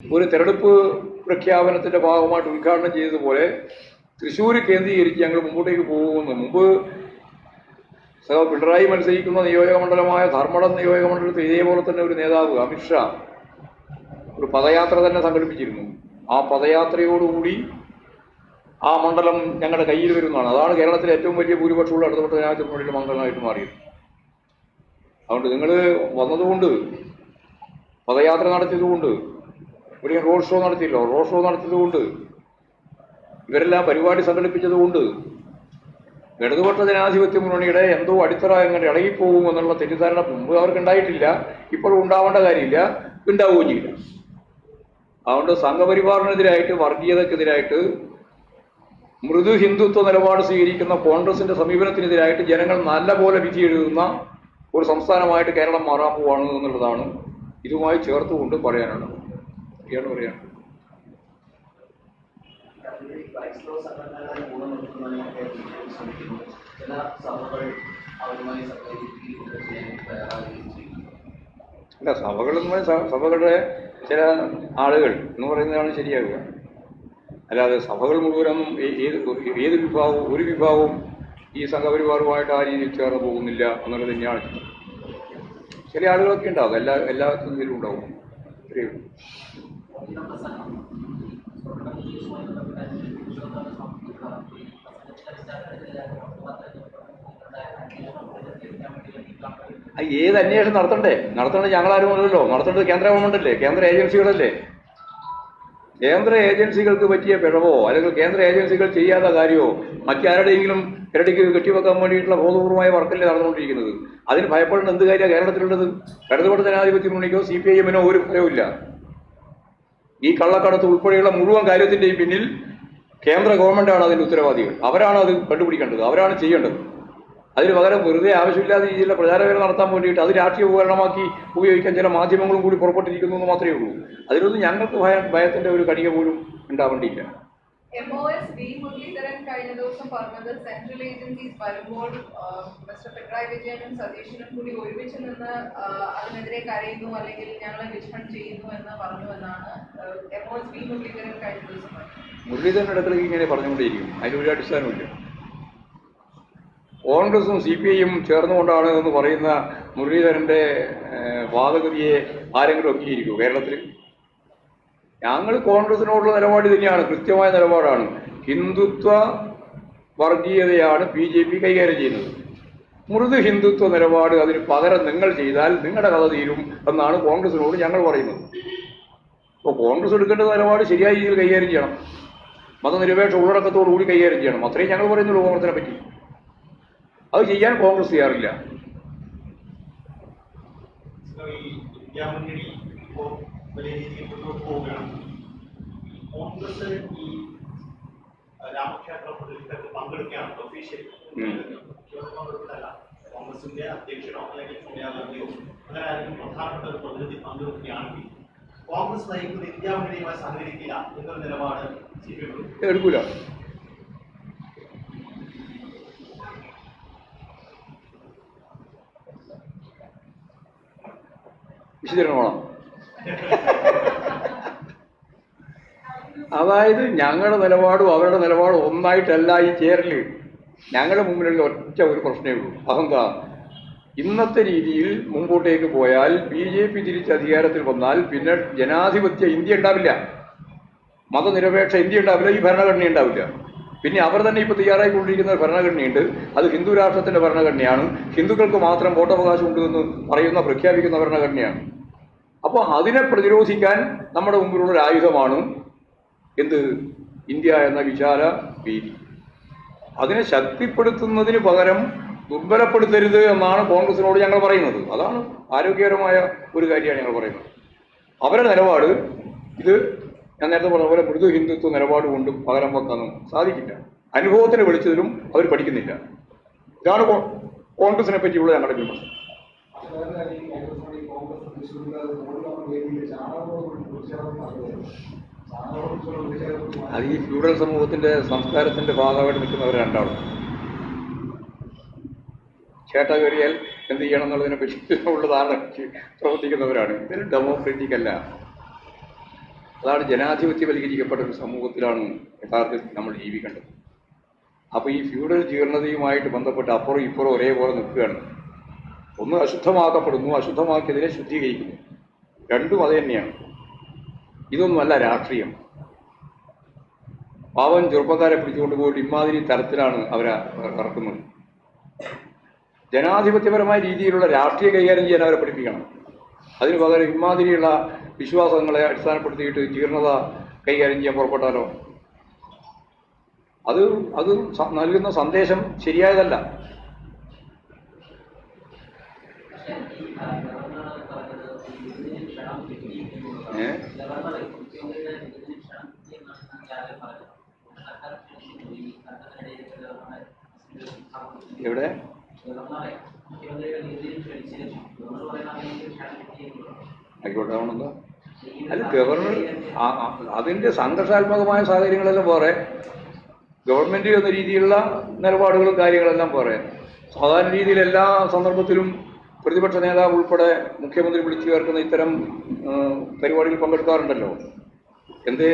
ഒരു തെരഞ്ഞെടുപ്പ് പ്രഖ്യാപനത്തിന്റെ ഭാഗമായിട്ട് ഉദ്ഘാടനം ചെയ്തതുപോലെ തൃശ്ശൂർ കേന്ദ്രീകരിച്ച് ഞങ്ങൾ മുമ്പോട്ടേക്ക് പോകുമെന്ന് മുമ്പ് സഹ പിണറായി മത്സരിക്കുന്ന നിയോജക മണ്ഡലമായ ധർമ്മടം നിയോജക മണ്ഡലത്തിൽ ഇതേപോലെ തന്നെ ഒരു നേതാവ് അമിത്ഷാ ഒരു പദയാത്ര തന്നെ സംഘടിപ്പിച്ചിരുന്നു. ആ പദയാത്രയോടുകൂടി ആ മണ്ഡലം ഞങ്ങളുടെ കയ്യിൽ വരുന്നതാണ്. അതാണ് കേരളത്തിലെ ഏറ്റവും വലിയ ഭൂരിപക്ഷമുള്ള ഇടതുപക്ഷ ജനാധിപത്യ മുന്നണിയുടെ മണ്ഡലമായിട്ട് മാറിയത്. അതുകൊണ്ട് നിങ്ങൾ വന്നതുകൊണ്ട് പദയാത്ര നടത്തിയതുകൊണ്ട് ഇവിടെ റോഡ് ഷോ നടത്തിയല്ലോ. റോഡ് ഷോ നടത്തിയതുകൊണ്ട് ഇവരെല്ലാം പരിപാടി സംഘടിപ്പിച്ചതുകൊണ്ട് ഇടതുപക്ഷ ജനാധിപത്യ മുന്നണിയുടെ എന്തോ അടിത്തറ എങ്ങനെ ഇളകിപ്പോകും എന്നുള്ള തെറ്റിദ്ധാരണ മുമ്പ് അവർക്ക് ഉണ്ടായിട്ടില്ല. ഇപ്പോഴും ഉണ്ടാവേണ്ട കാര്യമില്ല. ഉണ്ടാവുകയും ചെയ്യില്ല. അതുകൊണ്ട് സംഘപരിവാറിനെതിരായിട്ട് വർഗീയതക്കെതിരായിട്ട് മൃദു ഹിന്ദുത്വ നിലപാട് സ്വീകരിക്കുന്ന കോൺഗ്രസിന്റെ സമീപനത്തിനെതിരായിട്ട് ജനങ്ങൾ നല്ല പോലെ വിധി എഴുതുന്ന ഒരു സംസ്ഥാനമായിട്ട് കേരളം മാറാൻ പോവാണ് എന്നുള്ളതാണ് ഇതുമായി ചേർത്തുകൊണ്ട് പറയാനുള്ളത്. തയ്യാറാകുകയും ചെയ്യുന്നു അല്ല സഭകളുമായി സഭകളുടെ ചില ആളുകൾ എന്ന് പറയുന്നതാണ് ശരിയാകുക അല്ലാതെ സഭകൾ മുഴുവനൊന്നും ഏ- ഏത് ഏത് വിഭാഗവും ഒരു വിഭാഗവും ഈ സംഘപരിവാറുമായിട്ട് ആ രീതിയിൽ ചേർന്ന് പോകുന്നില്ല എന്നുള്ളത് തന്നെയാണ്. ചില ആളുകളൊക്കെ ഉണ്ടാവും. എല്ലാ എല്ലാ ഇതിലും ഉണ്ടാവും. ആ, ഏത് അന്വേഷണം നടത്തണ്ടേ? നടത്തേണ്ടത് ഞങ്ങളാരും അല്ലല്ലോ. നടത്തേണ്ടത് കേന്ദ്ര ഗവൺമെന്റ് അല്ലേ കേന്ദ്ര ഏജൻസികളല്ലേ? കേന്ദ്ര ഏജൻസികൾക്ക് പറ്റിയ പിഴവോ അല്ലെങ്കിൽ കേന്ദ്ര ഏജൻസികൾ ചെയ്യാത്ത കാര്യമോ മറ്റാരുടെയെങ്കിലും ഇരടിക്ക് കെട്ടിവെക്കാൻ വേണ്ടിയിട്ടുള്ള ബോധപൂർവമായ വർക്കല്ലേ നടന്നുകൊണ്ടിരിക്കുന്നത്? അതിന് ഭയപ്പെടേണ്ട എന്ത് കാര്യമാണ് കേരളത്തിലുള്ളത്? ഇടതുപക്ഷ ജനാധിപത്യ മുന്നണിക്കോ സി പി ഐ എമ്മിനോ ഒരു ഭയവുമില്ല. ഈ കള്ളക്കടത്ത് ഉൾപ്പെടെയുള്ള മുഴുവൻ കാര്യത്തിന്റെയും പിന്നിൽ കേന്ദ്ര ഗവൺമെന്റാണ് അതിന്റെ ഉത്തരവാദികൾ. അവരാണ് അത് കണ്ടുപിടിക്കേണ്ടത്. അവരാണ് ചെയ്യേണ്ടത്. അതിന് പകരം വെറുതെ ആവശ്യമില്ലാതെ രീതിയിലുള്ള പ്രചാരവേല നടത്താൻ വേണ്ടിയിട്ട് അത് രാഷ്ട്രീയ ഉപകരണമാക്കി ഉപയോഗിക്കാൻ ചില മാധ്യമങ്ങളും കൂടി പുറപ്പെട്ടിരിക്കുന്നു എന്ന് മാത്രമേ ഉള്ളൂ. അതിനൊന്നും ഞങ്ങൾക്ക് ഭയ ഭയത്തിന്റെ ഒരു കണിക പോലും ഉണ്ടാവേണ്ടിയില്ല. M O S V Muraleedharan കഴിഞ്ഞ ദിവസം പറഞ്ഞത് സെൻട്രൽ ഏജൻസീസ് വരുമ്പോൾ മിസ്റ്റർ പിണറായി വിജയനും സതീശനും കൂടി ഒരുമിച്ച് നിന്ന് അതിനെതിരെ കരയുന്നു അല്ലെങ്കിൽ ഞങ്ങളെ വിച്ച്ഫണ്ട് ചെയ്യുന്നു എന്ന് പറഞ്ഞു എന്നാണ് M O S V Muraleedharan കഴിഞ്ഞ ദിവസം മുരളീധരൻ ഇടയ്ക്കിടയ്ക്ക് ഇങ്ങനെ പറഞ്ഞുകൊണ്ടേയിരിക്കും. ഒരു അടിസ്ഥാനമില്ല കോൺഗ്രസും സി പി ഐയും ചേർന്നുകൊണ്ടാണ് എന്ന് പറയുന്ന മുരളീധരന്റെ ഏഹ്, വാദഗതിയെ ആരെങ്കിലും അംഗീകരിക്കുമോ കേരളത്തിൽ? ഞങ്ങൾ കോൺഗ്രസിനോടുള്ള നിലപാട് തന്നെയാണ് കൃത്യമായ നിലപാടാണ്. ഹിന്ദുത്വ വർഗീയതയാണ് ബി ജെ പി കൈകാര്യം ചെയ്യുന്നത്. മൃദു ഹിന്ദുത്വ നിലപാട് അതിന് പകരം നിങ്ങൾ ചെയ്താൽ നിങ്ങളുടെ കഥ തീരും എന്നാണ് കോൺഗ്രസിനോട് ഞങ്ങൾ പറയുന്നത്. അപ്പോൾ കോൺഗ്രസ് എടുക്കേണ്ട നിലപാട് ശരിയായ രീതിയിൽ കൈകാര്യം ചെയ്യണം. മതനിരപേക്ഷ ഉള്ളടക്കത്തോടു കൂടി കൈകാര്യം ചെയ്യണം. അത്രയും ഞങ്ങൾ പറയുന്നുള്ളൂ കോൺഗ്രസിനെ പറ്റി. അത് ചെയ്യാൻ കോൺഗ്രസ് ചെയ്യാറില്ല വലിയ രീതിയിൽ മുന്നോട്ട് പോവുകയാണ് കോൺഗ്രസ് ഈ രാമക്ഷേത്ര പ്രതിനിധികൾക്ക് പങ്കെടുക്കുകയാണ്. ഒഫീഷ്യൽ. പങ്കെടുക്കുന്നതല്ല. കോൺഗ്രസിന്റെ അധ്യക്ഷനോ അല്ലെങ്കിൽ സോണിയാഗാന്ധിയോ അങ്ങനെ ആരെങ്കിലും പ്രധാനപ്പെട്ട ഒരു പ്രതിനിധി പങ്കെടുക്കുകയാണെങ്കിൽ കോൺഗ്രസ് നയിക്കുന്ന ഇന്ത്യ മുന്നണിയുമായി സഹകരിക്കില്ല എന്നൊരു നിലപാട് സി പി എം എടുക്കൂല. വിശദീകരണം അതായത് ഞങ്ങളുടെ നിലപാടും അവരുടെ നിലപാടും ഒന്നായിട്ടല്ല ഈ ചേരൽ. ഞങ്ങളുടെ മുമ്പിലുള്ള ഒറ്റ ഒരു പ്രശ്നമേ ഉള്ളൂ. അതെന്താ? ഇന്നത്തെ രീതിയിൽ മുമ്പോട്ടേക്ക് പോയാൽ ബി ജെ പി തിരിച്ച് അധികാരത്തിൽ വന്നാൽ പിന്നെ ജനാധിപത്യ ഇന്ത്യ ഉണ്ടാവില്ല. മതനിരപേക്ഷ ഇന്ത്യ ഉണ്ടാവില്ല ഈ ഭരണഘടന ഉണ്ടാവില്ല. പിന്നെ അവർ തന്നെ ഇപ്പോൾ തയ്യാറായിക്കൊണ്ടിരിക്കുന്ന ഭരണഘടനയുണ്ട്. അത് ഹിന്ദു രാഷ്ട്രത്തിന്റെ ഭരണഘടനയാണ്. ഹിന്ദുക്കൾക്ക് മാത്രം വോട്ടവകാശം ഉണ്ട് എന്ന് പറയുന്ന പ്രഖ്യാപിക്കുന്ന ഭരണഘടനയാണ്. അപ്പോൾ അതിനെ പ്രതിരോധിക്കാൻ നമ്മുടെ മുമ്പിലുള്ള ഒരു ആയുധമാണ് എന്ത്? ഇന്ത്യ എന്ന വിശാല വീതി അതിനെ ശക്തിപ്പെടുത്തുന്നതിന് പകരം ദുർബലപ്പെടുത്തരുത് എന്നാണ് കോൺഗ്രസിനോട് ഞങ്ങൾ പറയുന്നത്. അതാണ് ആരോഗ്യകരമായ ഒരു കാര്യമാണ് ഞങ്ങൾ പറയുന്നത്. അവരുടെ നിലപാട് ഇത് ഞാൻ നേരത്തെ പറഞ്ഞ പോലെ മൃദു ഹിന്ദുത്വ നിലപാട് കൊണ്ട് പകരം വെക്കാനും സാധിക്കില്ല. അനുഭവത്തിന് വിളിച്ചതിലും അവർ പഠിക്കുന്നില്ല. ഇതാണ് കോൺഗ്രസിനെ പറ്റിയുള്ള ഞങ്ങളുടെ വിമർശനം. അത് ഈ ഫ്യൂഡൽ സമൂഹത്തിന്റെ സംസ്കാരത്തിന്റെ ഭാഗമായിട്ട് നിൽക്കുന്നവർ രണ്ടാളും. ചേട്ട കയറിയാൽ എന്ത് ചെയ്യണം എന്നുള്ളതിനെ പറ്റി ഉള്ള ധാരണ പ്രവർത്തിക്കുന്നവരാണ്. ഇതൊരു ഡെമോക്രാറ്റിക് അല്ല. അതാണ് ജനാധിപത്യവൽക്കരിക്കപ്പെട്ട ഒരു സമൂഹത്തിലാണ് യഥാർത്ഥത്തിൽ നമ്മൾ ജീവിക്കേണ്ടത്. അപ്പോൾ ഈ ഫ്യൂഡൽ ജീർണതയുമായിട്ട് ബന്ധപ്പെട്ട് അപ്പുറം ഇപ്പുറം ഒരേപോലെ നിൽക്കുകയാണ്. ഒന്ന് അശുദ്ധമാക്കപ്പെടുന്നു അശുദ്ധമാക്കിയതിനെ ശുദ്ധീകരിക്കുന്നു. രണ്ടും അത് തന്നെയാണ്. ഇതൊന്നുമല്ല രാഷ്ട്രീയം. പാവൻ ചെറുപ്പക്കാരെ പിടിച്ചുകൊണ്ട് പോയിട്ട് ഇമാതിരി തരത്തിലാണ് അവരെ ഇറക്കുന്നത്. ജനാധിപത്യപരമായ രീതിയിലുള്ള രാഷ്ട്രീയ കൈകാര്യം ചെയ്യാൻ അവരെ പഠിപ്പിക്കണം. അതിന് പകരം ഇമാതിരിയുള്ള വിശ്വാസങ്ങളെ അടിസ്ഥാനപ്പെടുത്തിയിട്ട് ജീർണത കൈകാര്യം ചെയ്യാൻ പുറപ്പെട്ടാലോ? അത് അത് നൽകുന്ന സന്ദേശം ശരിയായതല്ല ഏ എവിടെ? ആയിക്കോട്ടെ ആവണമെന്തോ അല്ല ഗവർണർ അതിന്റെ സംഘർഷാത്മകമായ സാഹചര്യങ്ങളെല്ലാം പോരെ. ഗവൺമെന്റ് എന്ന രീതിയിലുള്ള നിലപാടുകളും കാര്യങ്ങളെല്ലാം പോരെ. സാധാരണ രീതിയിൽ എല്ലാ സന്ദർഭത്തിലും പ്രതിപക്ഷ നേതാവ് ഉൾപ്പെടെ മുഖ്യമന്ത്രി വിളിച്ചു ചേർക്കുന്ന ഇത്തരം പരിപാടികൾ പങ്കെടുക്കാറുണ്ടല്ലോ. എന്തേ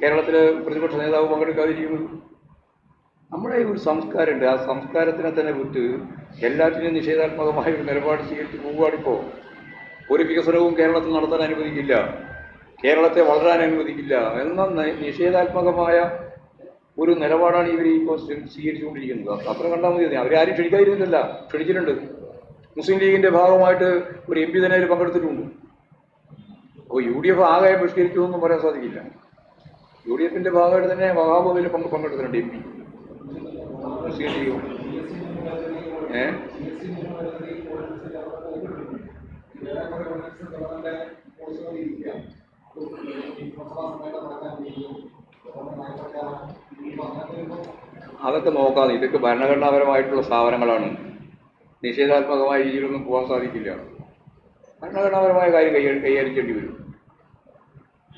കേരളത്തിലെ പ്രതിപക്ഷ നേതാവ് പങ്കെടുക്കാതിരിക്കുന്നത് നമ്മുടെ ഒരു സംസ്കാരമുണ്ട്. ആ സംസ്കാരത്തിനെ തന്നെ വിട്ട് എല്ലാറ്റിനും നിഷേധാത്മകമായ ഒരു നിലപാട് സ്വീകരിച്ച് പോവുകയാണിപ്പോൾ ഒരു വികസനവും കേരളത്തിൽ നടത്താൻ അനുവദിക്കില്ല. കേരളത്തെ വളരാൻ അനുവദിക്കില്ല. എന്ന നിഷേധാത്മകമായ ഒരു നിലപാടാണ് ഇവർ ഇപ്പോൾ സ്വീ- സ്വീകരിച്ചുകൊണ്ടിരിക്കുന്നത്. അത് അത്ര കണ്ടാൽ മതി. അവരാരും ക്ഷണിക്കാതിരുന്നില്ല ക്ഷണിച്ചിട്ടുണ്ട്. മുസ്ലിം ലീഗിന്റെ ഭാഗമായിട്ട് ഒരു എം പി തന്നെ അതിൽ പങ്കെടുത്തിട്ടുണ്ട്. അപ്പോൾ യു ഡി എഫ് ആകെ ബഹിഷ്കരിക്കുമെന്നും പറയാൻ സാധിക്കില്ല. യു ഡി എഫിന്റെ ഭാഗമായിട്ട് തന്നെ പങ്ക് പങ്കെടുത്തിട്ടുണ്ട് എം പി. ചെയ്യും ഏ അതൊക്കെ നോക്കാതെ ഇതൊക്കെ ഭരണഘടനാപരമായിട്ടുള്ള സ്ഥാപനങ്ങളാണ്. നിഷേധാത്മകമായ രീതിയിലൊന്നും പോകാൻ സാധിക്കില്ല. ഭരണഘടനാപരമായ കാര്യം കൈ കൈകാര്യം വരും.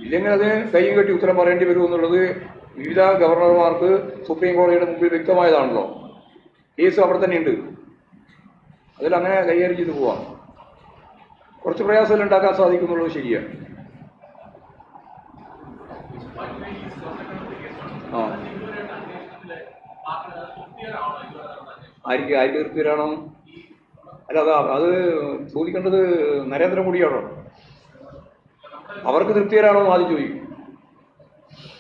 ഇല്ലെങ്കിൽ അതിന് കൈയും കെട്ടി ഉത്തരം പറയേണ്ടി വരും എന്നുള്ളത് വിവിധ ഗവർണർമാർക്ക് സുപ്രീം കോടതിയുടെ മുമ്പിൽ വ്യക്തമായതാണല്ലോ. കേസ് അവിടെ തന്നെ ഉണ്ട് അതിലങ്ങനെ കൈകാര്യം ചെയ്തു പോവാം. കുറച്ച് പ്രയാസങ്ങൾ ഉണ്ടാക്കാൻ സാധിക്കുന്നുള്ളത് ശരിയാണ് ആ. ആയിരിക്കും അല്ല അത് അത് ചോദിക്കേണ്ടത് നരേന്ദ്രമോദിയാണോ? അവർക്ക് തൃപ്തികരാണോ എന്ന് ആദ്യം ചോദിക്കും.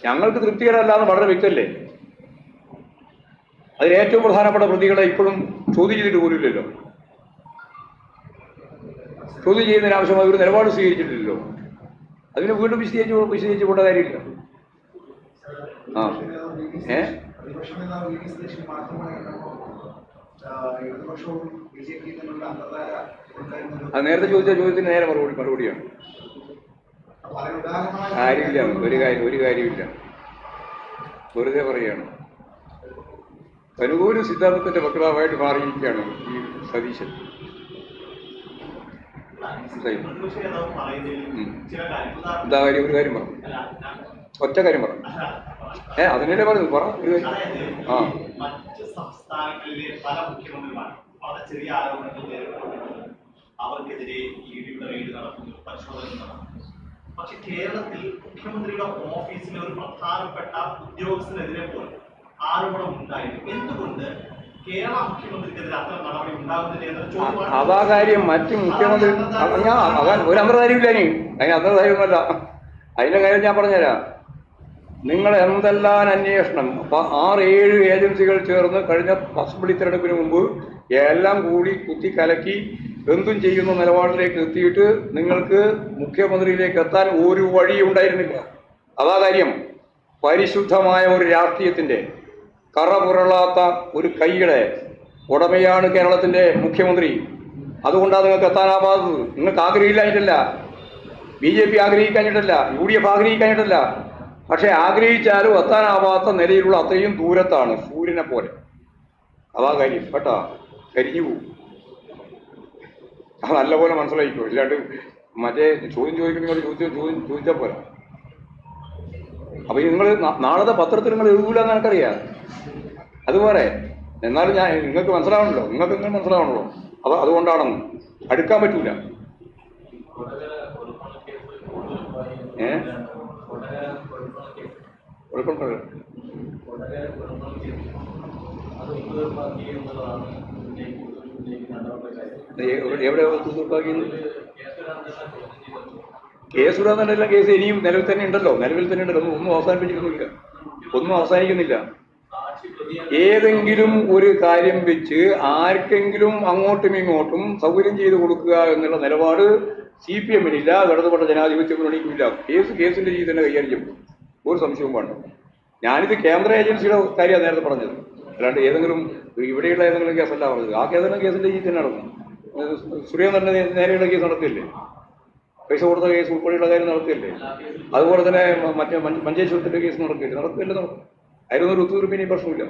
ഞങ്ങൾക്ക് തൃപ്തികരമല്ല എന്ന് വളരെ വ്യക്തമല്ലേ? അതിൽ ഏറ്റവും പ്രധാനപ്പെട്ട പ്രതികളെ ഇപ്പോഴും ചോദ്യം ചെയ്തിട്ട് പോലുമില്ലല്ലോ. ചോദ്യം ചെയ്യുന്നതിന് ആവശ്യമായ ഒരു നിലപാട് സ്വീകരിച്ചിട്ടില്ലല്ലോ. അതിന് വീണ്ടും വിശദീകരിച്ച് വിശദീകരിച്ച് പോകേണ്ട കാര്യമില്ല. ആ. ഏ? അത് നേരത്തെ ചോദിച്ച ചോദ്യത്തിന് നേരെ മറുപടി മറുപടിയാണ്. കാര്യമില്ല ഒരു കാര്യം ഒരു കാര്യമില്ല. വെറുതെ പറയാണ്. അനുകൂല സിദ്ധാന്തത്തിന്റെ വക്താവായിട്ട് മാറിയിരിക്കുകയാണ് ഈ സതീശൻ. എന്താ കാര്യം? ഒരു കാര്യം പറഞ്ഞു ഒറ്റ കാര്യം പറഞ്ഞു ഏ അതിനെ പറഞ്ഞു പറ ഒരു കാര്യം. ആ. സംസ്ഥാനങ്ങളിലെ പല മുഖ്യമന്ത്രിമാർ വളരെ ചെറിയ അവർക്കെതിരെ പക്ഷെ കേരളത്തിൽ മുഖ്യമന്ത്രിയുടെ ഓഫീസിലെ ഒരു പ്രധാനപ്പെട്ട ഉദ്യോഗസ്ഥനെതിരെ പോലും ആരോപണം ഉണ്ടായിരുന്നു. എന്തുകൊണ്ട് അതാ കാര്യം. മറ്റ് മുഖ്യമന്ത്രി ഞാൻ ഒരു അന്തർധാര്യമില്ല ഇനി. അതിന് അന്തർധാരിയൊന്നുമല്ല അതിന്റെ കാര്യം ഞാൻ പറഞ്ഞുതരാം. നിങ്ങൾ എന്തെല്ലാം അന്വേഷണം? അപ്പൊ ആറ് ഏഴ് ഏജൻസികൾ ചേർന്ന് കഴിഞ്ഞ അസംബ്ലി തെരഞ്ഞെടുപ്പിന് മുമ്പ് എല്ലാം കൂടി കുത്തി കലക്കി എന്തും ചെയ്യുന്ന നിലപാടിലേക്ക് എത്തിയിട്ട് നിങ്ങൾക്ക് മുഖ്യമന്ത്രിയിലേക്ക് എത്താൻ ഒരു വഴിയും ഉണ്ടായിരുന്നില്ല. അതാ കാര്യം. പരിശുദ്ധമായ ഒരു രാഷ്ട്രീയത്തിന്റെ കറപുരളാത്ത ഒരു കൈയുടെ ഉടമയാണ് കേരളത്തിന്റെ മുഖ്യമന്ത്രി. അതുകൊണ്ടാണ് നിങ്ങൾക്ക് എത്താനാവാത്തത് നിങ്ങൾക്ക് ആഗ്രഹിക്കാഞ്ഞിട്ടല്ല ബി ജെ പി ആഗ്രഹിക്കാഞ്ഞിട്ടല്ല. യു ഡി എഫ് ആഗ്രഹിക്കാഞ്ഞിട്ടല്ല. പക്ഷെ ആഗ്രഹിച്ചാലും എത്താനാവാത്ത നിലയിലുള്ള അത്രയും ദൂരത്താണ് സൂര്യനെ പോലെ. അതാ കാര്യം. കേട്ടാ? കരിഞ്ഞു പോകും. അത് നല്ലപോലെ മനസ്സിലായിക്കോ? ഇല്ലാണ്ട് മറ്റേ ചോദ്യം ചോദിക്കുന്ന നിങ്ങൾ ചോദ്യം ചോദിച്ചാൽ പോരാ. അപ്പൊ നിങ്ങൾ നാളത്തെ പത്രത്തിൽ നിങ്ങൾ എഴുതൂല എന്ന് എനിക്കറിയാം അതുപോലെ എന്നാലും ഞാൻ നിങ്ങൾക്ക് മനസ്സിലാവണല്ലോ. നിങ്ങൾക്ക് നിങ്ങൾ മനസ്സിലാവണല്ലോ? അത് അതുകൊണ്ടാണെന്ന്. അടുക്കാൻ പറ്റൂല. ഏ? എവിടെ ചോദ്യം കേസ് വിടാന്നുണ്ടെല്ലാം കേസ് ഇനിയും നിലവിൽ തന്നെ ഉണ്ടല്ലോ. നിലവിൽ തന്നെ ഉണ്ടല്ലോ. ഒന്നും അവസാനിപ്പിച്ചിരുന്നില്ല ഒന്നും അവസാനിക്കുന്നില്ല. ഏതെങ്കിലും ഒരു കാര്യം വെച്ച് ആർക്കെങ്കിലും അങ്ങോട്ടും ഇങ്ങോട്ടും സൗകര്യം ചെയ്തു കൊടുക്കുക എന്നുള്ള നിലപാട് സി പി എമ്മിനില്ല. ഇടതുപെട്ട ജനാധിപത്യ മുന്നണിക്കുമില്ല കേസ് കേസിന്റെ രീതി തന്നെ കൈകാര്യം ചെയ്യും. ഒരു സംശയവും വേണ്ട. ഞാനിത് കേന്ദ്ര ഏജൻസിയുടെ കാര്യമാണ് നേരത്തെ പറഞ്ഞത്. അല്ലാണ്ട് ഏതെങ്കിലും ഇവിടെയുള്ള ഏതെങ്കിലും കേസല്ല പറഞ്ഞത്. ആ കേസെല്ലാം കേസിന്റെ ഈ തന്നെ നടക്കും സുരേന്ദ്രന്റെ തന്നെ നേരെയുള്ള കേസ് നടത്തില്ലേ പൈസ കൊടുത്ത കേസ് ഉൾപ്പെടെയുള്ള കാര്യം നടത്തില്ലേ അതുപോലെ തന്നെ മറ്റേ മഞ്ച- മഞ്ചേശ്വരത്തിന്റെ കേസ് നടക്കില്ലേ നടക്കില്ല നടക്കും അതിലൊന്നും ഒരു ഒത്തുതീർപ്പിന് പ്രശ്നമില്ല.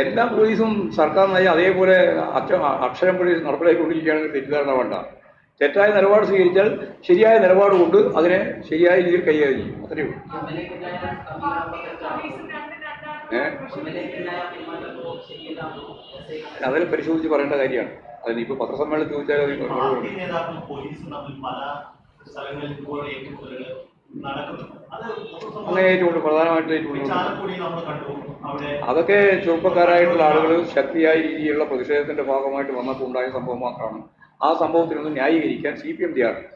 എല്ലാ പോലീസും സർക്കാർ നയം അതേപോലെ അക്ഷ അക്ഷരം പോലീസ് നടപ്പിലാക്കിക്കൊണ്ടിരിക്കുകയാണെങ്കിൽ തെറ്റിദ്ധാരണ വേണ്ട. തെറ്റായ നിലപാട് സ്വീകരിച്ചാൽ ശരിയായ നിലപാട് കൊണ്ട് അതിനെ ശരിയായ രീതിയിൽ കൈകാര്യം ചെയ്യും. അത്രയേ ഉള്ളൂ. ഏഹ് അതിൽ പരിശോധിച്ച് പറയേണ്ട കാര്യമാണ്. അതിന് ഇപ്പോൾ പത്രസമ്മേളനത്തിൽ ചോദിച്ചാൽ അങ്ങനെ ഏറ്റുകൊണ്ട് പ്രധാനമായിട്ട് അവിടെ അതൊക്കെ ചെറുപ്പക്കാരായിട്ടുള്ള ആളുകൾ ശക്തിയായ രീതിയിലുള്ള പ്രതിഷേധത്തിന്റെ ഭാഗമായിട്ട് വന്നപ്പോൾ ഉണ്ടായ സംഭവം മാത്രമാണ്. ആ സംഭവത്തിനൊന്നും ന്യായീകരിക്കാൻ സി പി എം തയ്യാറാണ്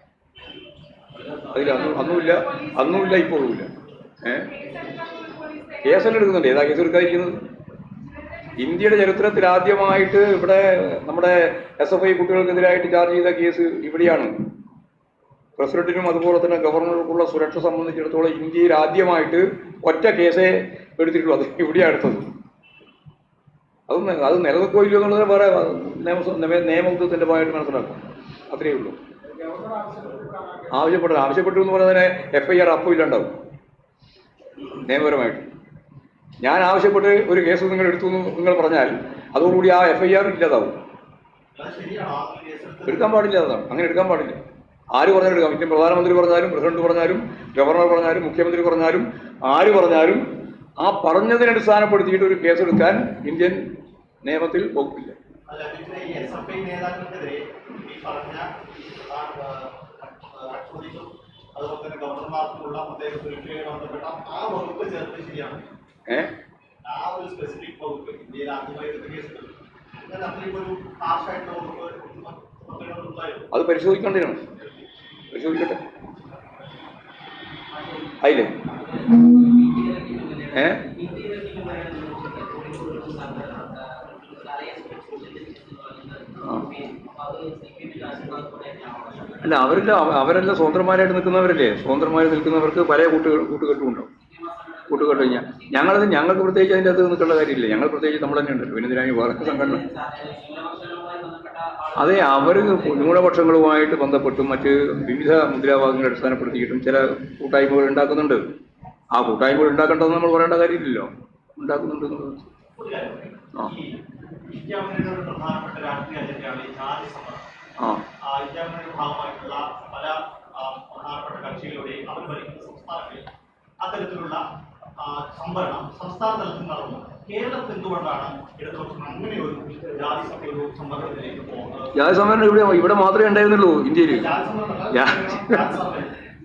അതിൽ അന്നും അന്നുമില്ല അന്നുമില്ല ഇപ്പോഴുമില്ല. ഏഹ് കേസെല്ലാം എടുക്കുന്നുണ്ട്. ഏതാ കേസ് എടുക്കാതിരിക്കുന്നത്? ഇന്ത്യയുടെ ചരിത്രത്തിൽ ആദ്യമായിട്ട് ഇവിടെ നമ്മുടെ എസ് എഫ് ഐ കുട്ടികൾക്കെതിരായിട്ട് ചാർജ് ചെയ്ത കേസ് ഇവിടെയാണ്. പ്രസിഡന്റിനും അതുപോലെ തന്നെ ഗവർണർക്കുള്ള സുരക്ഷ സംബന്ധിച്ചിടത്തോളം ഇന്ത്യയിൽ ആദ്യമായിട്ട് ഒറ്റ കേസേ എടുത്തിട്ടുള്ളൂ. അത് ഇവിടെയാണ് എടുത്തത്. അത് അത് നിലനിൽക്കോ ഇല്ലയോ എന്നുള്ളത് വേറെ നിയമ ഭാഗമായിട്ട് മനസ്സിലാക്കും. അത്രയേ ഉള്ളൂ. ആവശ്യപ്പെട്ടത് ആവശ്യപ്പെട്ടു എന്ന് പറഞ്ഞാൽ എഫ് ഐ ആർ അപ്പോൾ ഇല്ലാണ്ടാവും. നിയമപരമായിട്ട്. ഞാൻ ആവശ്യപ്പെട്ട് ഒരു കേസ് നിങ്ങൾ എടുത്തു എന്ന് നിങ്ങൾ പറഞ്ഞാൽ അതോടുകൂടി ആ എഫ് ഐ ആർ ഇല്ലാതാവും. എടുക്കാൻ പാടില്ല അതാണ്. അങ്ങനെ എടുക്കാൻ പാടില്ല. ആര് പറഞ്ഞാലും എടുക്കാം. ഇന്ത്യൻ പ്രധാനമന്ത്രി പറഞ്ഞാലും പ്രസിഡന്റ് പറഞ്ഞാലും ഗവർണർ പറഞ്ഞാലും മുഖ്യമന്ത്രി പറഞ്ഞാലും ആര് പറഞ്ഞാലും ആ പറഞ്ഞതിനെ അടിസ്ഥാനപ്പെടുത്തിയിട്ട് ഒരു കേസ് എടുക്കാൻ ഇന്ത്യൻ നിയമത്തിൽ വകുപ്പില്ല. ഈ പറഞ്ഞ ആ, ആ, അഴിമതിക്കും അതുപോലെ തന്നെ ഗവർണർമാർക്കുമുള്ള പ്രത്യേക സുരക്ഷയുമായി ബന്ധപ്പെട്ട ആ വകുപ്പ് ചേർത്ത് ശരിയാണ്. ആ ഒരു സ്പെസിഫിക് വകുപ്പ് ഇന്ത്യയിൽ ആദ്യമായി എടുത്ത കേസുകൾ എന്നാൽ അത്രയും ഒരു ഹാർഷായിട്ടുള്ള വകുപ്പ് ഉണ്ടായിരുന്നു അത് പരിശോധിക്കേണ്ടിരുന്നു പരിശോധിക്കട്ടെ. അതില്ലേ ഏ? അല്ല അവരല്ല അവ- അവരല്ല സ്വതന്ത്രമാരായിട്ട് നിൽക്കുന്നവരല്ലേ? സ്വതന്ത്രമായി നിൽക്കുന്നവർക്ക് പല കൂട്ട് കൂട്ടുകെട്ടും ഉണ്ടാവും കൂട്ടുകെട്ട് കഴിഞ്ഞാൽ ഞങ്ങളത് ഞങ്ങൾക്ക് പ്രത്യേകിച്ച് അതിന്റെ അകത്ത് നിൽക്കേണ്ട കാര്യമില്ല. ഞങ്ങൾ പ്രത്യേകിച്ച് നമ്മൾ തന്നെ ഉണ്ടല്ലോ. പിന്നെ ഇതിനായി വേറെ സംഘടന. അതെ അവർ ന്യൂനപക്ഷങ്ങളുമായിട്ട് ബന്ധപ്പെട്ടും മറ്റ് വിവിധ മുദ്രാവാക്യങ്ങൾ അടിസ്ഥാനപ്പെടുത്തിയിട്ടും ചില കൂട്ടായ്മകൾ ഉണ്ടാക്കുന്നുണ്ട് ആ കൂട്ടായ്മകൾ ഉണ്ടാക്കേണ്ടതെന്ന് നമ്മൾ പറയേണ്ട കാര്യമില്ലല്ലോ ഉണ്ടാക്കുന്നുണ്ട് ആ. പല സംസ്ഥാന തലത്തിൽ നടന്നു കേരളത്തിൽ എന്തുകൊണ്ടാണ് ഇടതുപക്ഷം അങ്ങനെ ഒരു ജാതി പോകുന്നത്? സംവരണം ഇവിടെ ഇവിടെ മാത്രമേ ഉണ്ടായിരുന്നുള്ളൂ ഇന്ത്യയിൽ.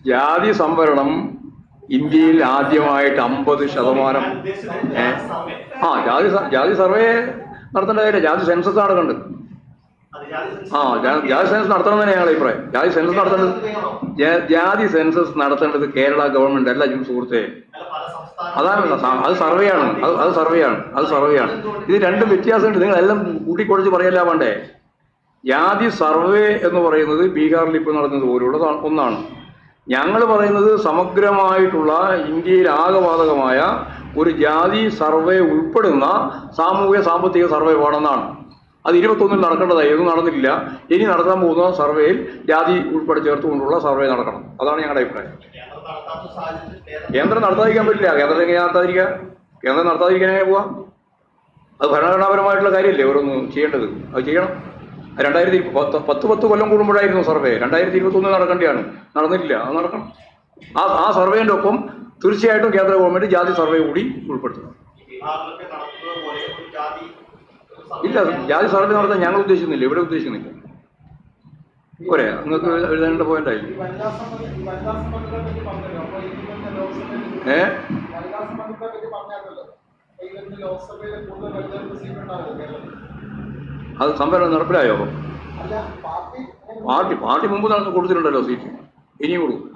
ജാതി സംവരണം. ഇന്ത്യയിൽ ആദ്യമായിട്ട് അമ്പത് ശതമാനം. ആ ജാതി ജാതി സർവേ നടത്തേണ്ട ജാതി സെൻസസ് നടക്കുന്നുണ്ട്. ആ ജാതി സെൻസസ് നടത്തണം തന്നെ ഞങ്ങളുടെ അഭിപ്രായം. ജാതി സെൻസസ് നടത്തേണ്ടത് ജാതി സെൻസസ് നടത്തേണ്ടത് കേരള ഗവൺമെന്റ് അല്ല സുഹൃത്തെ. അല്ല, അത് സർവേ ആണ്. സ- അത് സർവേ ആണ്. അത് സർവേ ആണ്. ഇത് രണ്ടും വ്യത്യാസമുണ്ട്. നിങ്ങൾ എല്ലാം കൂട്ടിക്കുറച്ച് പറയല്ല വേണ്ടേ? ജാതി സർവേ എന്ന് പറയുന്നത് ബീഹാറിൽ ഇപ്പോൾ നടന്നത് പോലുള്ള ഒന്നാണ്. ഞങ്ങൾ പറയുന്നത് സമഗ്രമായിട്ടുള്ള ഇന്ത്യയിൽ ആകവാതകമായ ഒരു ജാതി സർവേ ഉൾപ്പെടുന്ന സാമൂഹിക സാമ്പത്തിക സർവേ വേണമെന്നാണ്. അത് ഇരുപത്തൊന്നിൽ നടക്കേണ്ടതായി. ഒന്നും നടന്നിട്ടില്ല. ഇനി നടത്താൻ പോകുന്ന സർവേയിൽ ജാതി ഉൾപ്പെടെ ചേർത്തുകൊണ്ടുള്ള സർവേ നടക്കണം. അതാണ് ഞങ്ങളുടെ അഭിപ്രായം. കേന്ദ്രം നടത്താതിരിക്കാൻ പറ്റില്ല. കേന്ദ്രത്തെ എങ്ങനെ നടത്താതിരിക്കുക കേന്ദ്രം നടത്താതിരിക്കാൻ എങ്ങനെ പോവാം. അത് ഭരണഘടനാപരമായിട്ടുള്ള കാര്യമല്ലേ ഓരോന്ന് ചെയ്യേണ്ടത്? അത് ചെയ്യണം. രണ്ടായിരത്തി പത്ത് പത്ത് പത്ത് കൊല്ലം കൂടുമ്പോഴായിരുന്നു സർവേ. രണ്ടായിരത്തി ഇരുപത്തി ഒന്ന് നടക്കേണ്ടതാണ് നടന്നിട്ടില്ല. അത് നടക്കണം. ആ ആ സർവേന്റെ ഒപ്പം തീർച്ചയായിട്ടും കേന്ദ്ര ഗവൺമെന്റ് ജാതി സർവേ കൂടി ഉൾപ്പെടുത്തണം. ഇല്ല ജാതി സർവേ നടത്താൻ ഞങ്ങൾ ഉദ്ദേശിക്കുന്നില്ല. ഇവിടെ ഉദ്ദേശിക്കുന്നില്ല. പോരെ? നിങ്ങൾക്ക് എഴുതാനുള്ള പോയിന്റായി ഏ? അത് സംവരണം നടപ്പിലായോ? പാർട്ടി പാർട്ടി മുമ്പ് നടന്ന് കൊടുത്തിട്ടുണ്ടല്ലോ സീറ്റ് ഇനിയും കൊടുക്കും.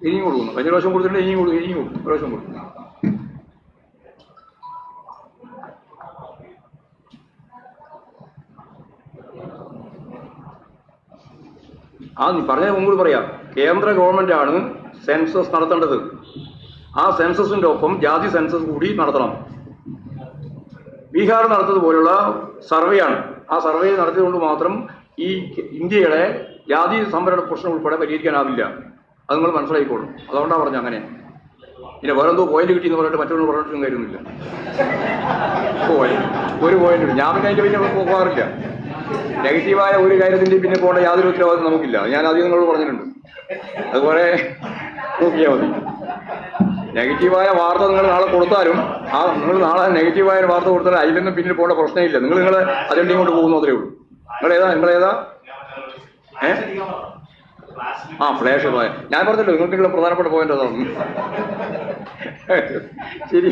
ഇനിയും കൊടുക്കുന്നു. കഴിഞ്ഞ പ്രാവശ്യം കൊടുത്തിട്ടുണ്ട് ഇനിയും കൊടുക്കും ഇനിയും കൊടുക്കും. പ്രാവശ്യം കൊടുക്കും. ആ പറഞ്ഞ മുമ്പ് പറയാം. കേന്ദ്ര ഗവൺമെന്റ് ആണ് സെൻസസ് നടത്തേണ്ടത്. ആ സെൻസസിന്റെ ഒപ്പം ജാതി സെൻസസ് കൂടി നടത്തണം. ബീഹാർ നടത്തതുപോലുള്ള പോലുള്ള സർവേയാണ് ആ സർവേ നടത്തിയതുകൊണ്ട് മാത്രം ഈ ഇന്ത്യയുടെ ജാതി സംവരണ പ്രശ്നം ഉൾപ്പെടെ പരിഹരിക്കാനാവില്ല. അത് നിങ്ങൾ മനസ്സിലാക്കിക്കോളും. അതുകൊണ്ടാണ് പറഞ്ഞത് അങ്ങനെ. പിന്നെ വേറെന്തോ പോയിന്റ് കിട്ടി എന്ന് പറഞ്ഞിട്ട് മറ്റൊന്നും പറഞ്ഞിട്ടും കാര്യമൊന്നുമില്ല. പോയിന്റ് ഒരു പോയിന്റ് ഞാൻ പിന്നെ അതിന്റെ പിന്നെ പോകാറില്ല. നെഗറ്റീവായ ഒരു കാര്യത്തിന്റെയും പിന്നെ പോകേണ്ട യാതൊരു ഉത്തരവാദിത്വം നമുക്കില്ല. ഞാൻ ആദ്യം നിങ്ങളോട് പറഞ്ഞിട്ടുണ്ട്. അതുപോലെ നോക്കിയാൽ മതി. നെഗറ്റീവായ വാർത്ത നിങ്ങൾ നാളെ കൊടുത്താലും ആ നിങ്ങൾ നാളെ നെഗറ്റീവായ വാർത്ത കൊടുത്താലും അതിൽ നിന്നും പിന്നിൽ പോകേണ്ട പ്രശ്നമില്ല. നിങ്ങൾ നിങ്ങൾ അതിന്റെ ഇങ്ങോട്ട് പോകുന്നു അത്രേ ഉള്ളൂ. നിങ്ങൾ ഏതാ നിങ്ങൾ ഏതാ? ഏ? ആ ഫ്ലാഷ് പോയ ഞാൻ പറഞ്ഞല്ലോ നിങ്ങൾക്കുള്ള പ്രധാനപ്പെട്ട പോയിന്റ് അതാണ്. ശരി